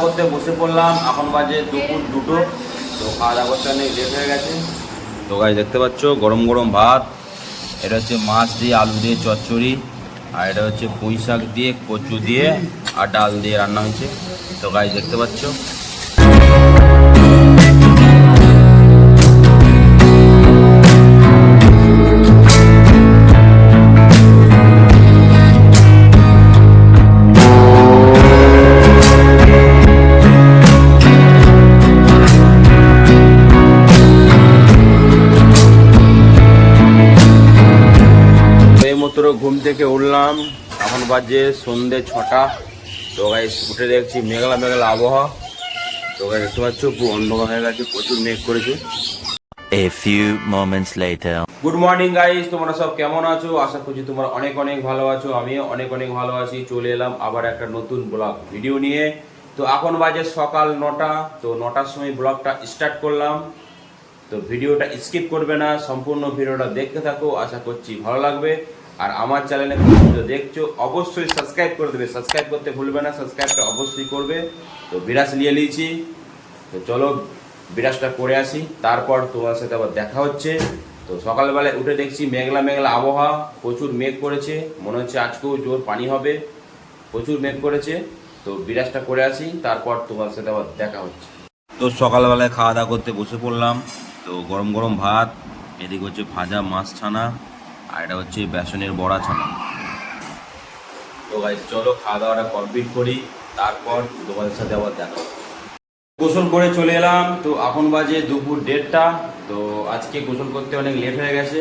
করতে বসে পড়লাম, এখন বাজে দুপুর দুটো। তো খাওয়া দাওয়া করতে অনেক লেট হয়ে গেছে। তো গাছ দেখতে পাচ্ছ, গরম গরম ভাত, এটা হচ্ছে মাছ দিয়ে, আলু দিয়ে, চচ্চড়ি, আর এটা হচ্ছে পুঁই শাক দিয়ে, কচু দিয়ে, আর ডাল দিয়ে রান্না হয়েছে। তো গাছ দেখতে পাচ্ছ ঘুম থেকে উঠলাম। এখন বাজে সন্ধে ছটা। তো গাই উঠে দেখছি মেঘলা মেঘলা আবহাওয়া। তো গাই দেখতে পাচ্ছ পুরো অন্ধকার হয়ে গেছে প্রচুর মেঘ করেছে। A few moments later. Good morning guys তোমরা সব কেমন আছো? আশা করছি তোমরা অনেক অনেক ভালো আছো। আমিও অনেক অনেক ভালো আছি। চলে এলাম আবার একটা নতুন ব্লগ ভিডিও নিয়ে। তো এখন বাজে সকাল নটা। তো নটার সময় ব্লগটা স্টার্ট করলাম। তো ভিডিওটা স্কিপ করবে না। সম্পূর্ণ ভিডিওটা দেখতে থাকো। আশা করছি ভালো লাগবে। আর আমার চ্যানেলে ভিডিও দেখছ, অবশ্যই সাবস্ক্রাইব করে দেবে। সাবস্ক্রাইব করতে ভুলবে না সাবস্ক্রাইবটা অবশ্যই করবে। তো বিরাজ নিয়ে নিয়েছি। তো চলো বিরাজটা করে আসি। তারপর তোমার সাথে আবার দেখা হচ্ছে। তো সকালবেলায় উঠে দেখছি মেঘলা মেঘলা আবহাওয়া। প্রচুর মেঘ করেছে। মনে হচ্ছে আজকেও জোর পানি হবে। প্রচুর মেঘ করেছে। তো বিরাজটা করে আসি। তারপর তোমার সাথে আবার দেখা হচ্ছে। তো সকালবেলায় খাওয়া দাওয়া করতে বসে পড়লাম। তো গরম গরম ভাত, এদিকে হচ্ছে ভাজা মাছ ছানা। আর এটা হচ্ছে বেসনের বড়া ছানা। তো গাইজ চলো খাওয়া দাওয়াটা কমপ্লিট করি, তারপর তোমাদের সাথে আবার দেখা গোসল করে চলে এলাম, তো এখন বাজে দুপুর দেড়টা, তো আজকে গোসল করতে অনেক লেট হয়ে গেছে,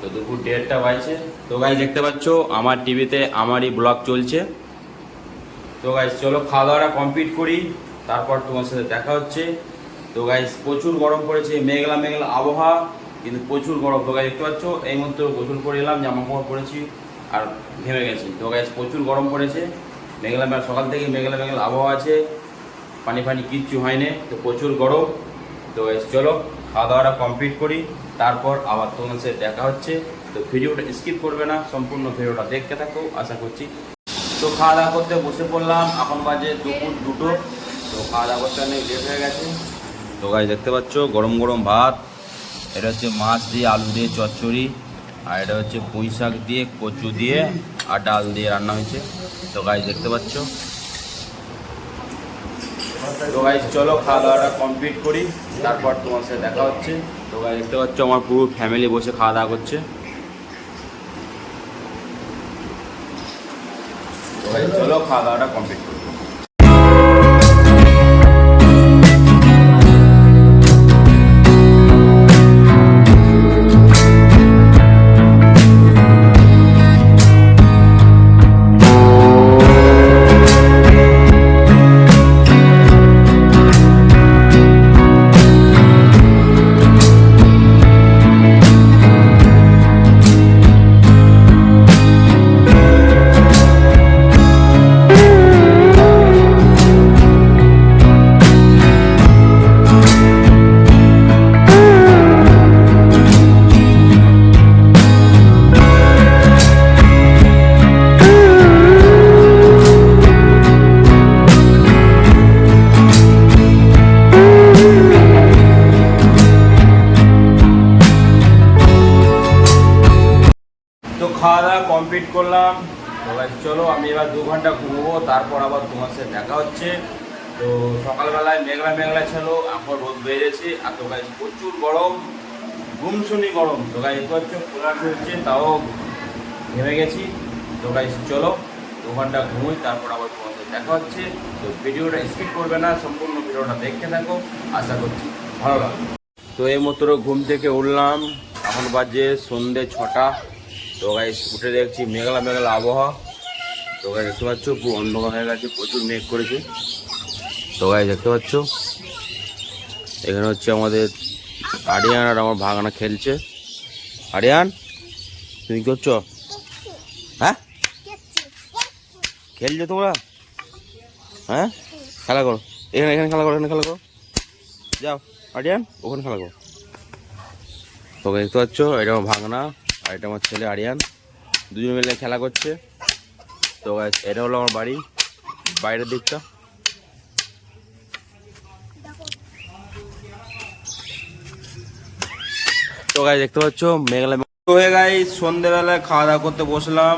তো দুপুর দেড়টা বাজছে। তো গাইজ দেখতে পাচ্ছ, আমার টিভিতে আমারই ব্লগ চলছে। তো গাইজ চলো খাওয়া দাওয়াটা কমপ্লিট করি, তারপর তোমার সাথে দেখা হচ্ছে। তো গাইজ প্রচুর গরম পড়েছে মেঘলা মেঘলা আবহাওয়া কিন্তু প্রচুর গরম তো দেখতে পাচ্ছ। এই মধ্যে গোসল করে এলাম জামা কাপড় পরেছি আর ঘেমে গেছি। তো প্রচুর গরম পড়েছে। মেঘলা মেঘলা, সকাল থেকে মেঘলা মেঘলা আবহাওয়া আছে। পানি ফানি কিচ্ছু হয়নি, তো প্রচুর গরম। তো চলো খাওয়া দাওয়াটা কমপ্লিট করি। তারপর আবার তোমার সাথে দেখা হচ্ছে। তো ভিডিওটা স্কিপ করবে না, সম্পূর্ণ ভিডিওটা দেখতে থাকো, আশা করছি। তো খাওয়া দাওয়া করতে বসে পড়লাম, এখন বাজে দুপুর দুটো। তো খাওয়া দাওয়া করতে অনেক লেট হয়ে গেছে। তো গাছ দেখতে পাচ্ছ, গরম গরম ভাত। এটা হচ্ছে মাছ দিয়ে আলু দিয়ে চচ্চড়ি, আর এটা হচ্ছে পুঁই শাক দিয়ে কচু দিয়ে আর ডাল দিয়ে রান্না হয়েছে। তো গাছ দেখতে পাচ্ছ? তো গাইজ চলো খাওয়া দাওয়াটা কমপ্লিট করি, তারপর তোমার সাথে দেখা হচ্ছে। তো গাইজ দেখতে পাচ্ছ আমার পুরো ফ্যামিলি বসে খাওয়া দাওয়া করছে। তো গাইজ চলো খাওয়া দাওয়াটা কমপ্লিট করি। খাওয়া দাওয়া কমপ্লিট করলাম। তো চলো, আমি এবার দু ঘণ্টা ঘুমবো, তারপর আবার তোমার সাথে দেখা হচ্ছে। তো সকালবেলায় মেঘলা মেঘলা ছিল, এখন রোদ বেড়েছে, আর তো গাছ প্রচুর গরম গুমসুনি গরম। তো গাছ একটু হচ্ছে হচ্ছে, তাও ঘেমে গেছি। তো গাছ চলো, দু ঘণ্টা ঘুমোই, তারপর আবার তোমার সাথে দেখা হচ্ছে। তো ভিডিওটা স্কিপ করবে না, সম্পূর্ণ ভিডিওটা দেখতে থাকো, আশা করছি ভালো লাগবে। তো এই মাত্র ঘুম থেকে উঠলাম, এখন বাজে সন্ধে ছটা। তো গাইস উঠে দেখছি মেঘলা মেঘলা আবহাওয়া। তো গাই দেখতে পাচ্ছ, পুরো অন্ধকার হয়ে গেছে, প্রচুর মেঘ করেছে। তো গাই দেখতে পাচ্ছ, এখানে হচ্ছে আমাদের আরিয়ান আর আমার ভাগানা খেলছে। আরিয়ান, তুমি কি করছ? হ্যাঁ? খেলছো তোমরা? হ্যাঁ? খেলা করো। এখানে এখানে খেলা করো, এখানে খেলা করো। যাও, আরিয়ান, ওখানে খেলা করো। তোকে দেখতে পাচ্ছ, এটা আমার ভাগনা। আর এটা আমার ছেলে আরিয়ান। দুজন মিলে খেলা করছে। তো এটা হলো আমার বাড়ি। বাইরের দিকটা। তো গাই দেখতে পাচ্ছ, মেঘলা তো হয়ে গাই সন্ধেবেলায় খাওয়া দাওয়া করতে বসলাম।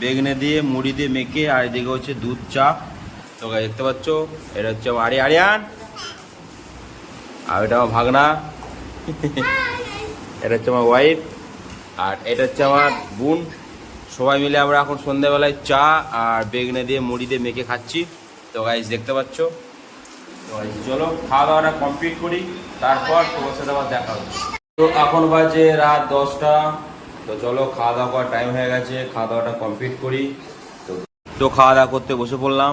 বেগনে দিয়ে, মুড়ি দিয়ে মেখে, আর এদিকে হচ্ছে দুধ, চা। তো গাই দেখতে পাচ্ছ, এটা হচ্ছে আরি আরিয়ান! আর এটা আমার ভাগনা। এটা হচ্ছে আমার ওয়াইফ আর এটা হচ্ছে আমার বোন। সবাই মিলে আমরা এখন সন্ধ্যাবেলায় চা আর বেগনে দিয়ে মুড়ি দিয়ে মেখে খাচ্ছি। তো গাইজ দেখতে পাচ্ছ? তো চলো খাওয়া দাওয়াটা কমপ্লিট করি। তারপর তোমার সাথে আবার দেখা হচ্ছে তো এখন বাজে রাত দশটা। তো চলো খাওয়া দাওয়া করার টাইম হয়ে গেছে। খাওয়া দাওয়াটা কমপ্লিট করি। তো খাওয়া দাওয়া করতে বসে পড়লাম।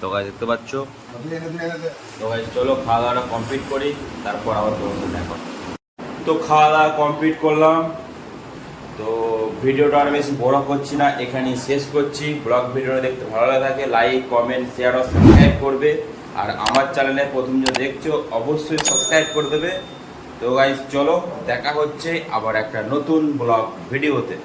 তো গাছ দেখতে পাচ্ছ? তো গাইজ চলো খাওয়া দাওয়াটা কমপ্লিট করি। তারপর আবার তোমার সাথে দেখা তো খাওয়া দাওয়া কমপ্লিট করলাম। তো ভিডিওটা আর বেশি বড় করছি না, এখানেই শেষ করছি। ব্লগ ভিডিওটা দেখতে ভালো লাগে লাইক কমেন্ট শেয়ার ও সাবস্ক্রাইব করবে। আর আমার চ্যানেলে প্রথম যে দেখছ, অবশ্যই সাবস্ক্রাইব করে দেবে। তো গাইজ চলো, দেখা হচ্ছে আবার একটা নতুন ব্লগ ভিডিওতে।